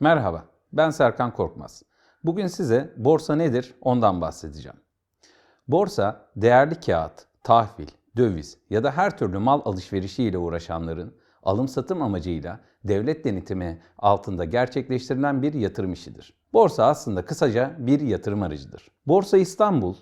Merhaba, ben Serkan Korkmaz. Bugün size borsa nedir ondan bahsedeceğim. Borsa, değerli kağıt, tahvil, döviz ya da her türlü mal alışverişiyle uğraşanların alım satım amacıyla devlet denetimi altında gerçekleştirilen bir yatırım işidir. Borsa aslında kısaca bir yatırım aracıdır. Borsa İstanbul,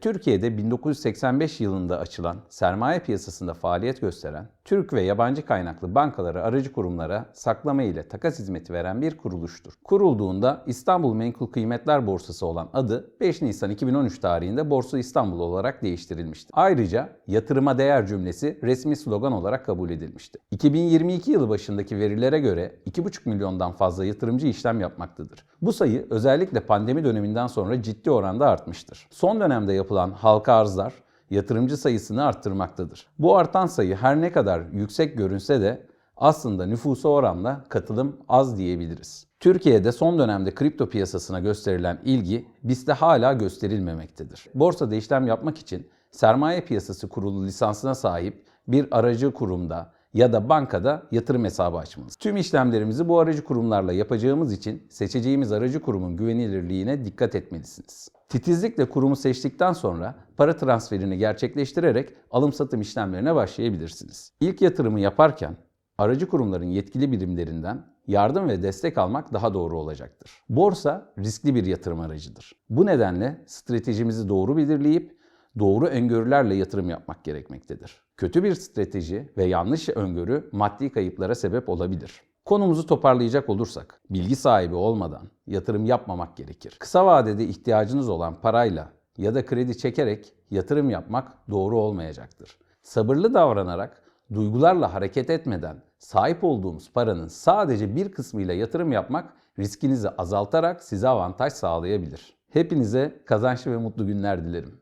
Türkiye'de 1985 yılında açılan sermaye piyasasında faaliyet gösteren Türk ve yabancı kaynaklı bankalara, aracı kurumlara saklama ile takas hizmeti veren bir kuruluştur. Kurulduğunda İstanbul Menkul Kıymetler Borsası olan adı 5 Nisan 2013 tarihinde Borsa İstanbul olarak değiştirilmişti. Ayrıca yatırıma değer cümlesi resmi slogan olarak kabul edilmişti. 2022 yılı başındaki verilere göre 2,5 milyondan fazla yatırımcı işlem yapmaktadır. Bu sayı özellikle pandemi döneminden sonra ciddi oranda artmıştır. Son dönemde yapılan halka arzlar yatırımcı sayısını arttırmaktadır. Bu artan sayı her ne kadar yüksek görünse de aslında nüfusa oranla katılım az diyebiliriz. Türkiye'de son dönemde kripto piyasasına gösterilen ilgi bizde hala gösterilmemektedir. Borsada işlem yapmak için sermaye piyasası kurulu lisansına sahip bir aracı kurumda ya da bankada yatırım hesabı açmalıyız. Tüm işlemlerimizi bu aracı kurumlarla yapacağımız için seçeceğimiz aracı kurumun güvenilirliğine dikkat etmelisiniz. Titizlikle kurumu seçtikten sonra para transferini gerçekleştirerek alım satım işlemlerine başlayabilirsiniz. İlk yatırımı yaparken aracı kurumların yetkili birimlerinden yardım ve destek almak daha doğru olacaktır. Borsa riskli bir yatırım aracıdır. Bu nedenle stratejimizi doğru belirleyip doğru öngörülerle yatırım yapmak gerekmektedir. Kötü bir strateji ve yanlış öngörü maddi kayıplara sebep olabilir. Konumuzu toparlayacak olursak, bilgi sahibi olmadan yatırım yapmamak gerekir. Kısa vadede ihtiyacınız olan parayla ya da kredi çekerek yatırım yapmak doğru olmayacaktır. Sabırlı davranarak, duygularla hareket etmeden sahip olduğumuz paranın sadece bir kısmıyla yatırım yapmak riskinizi azaltarak size avantaj sağlayabilir. Hepinize kazançlı ve mutlu günler dilerim.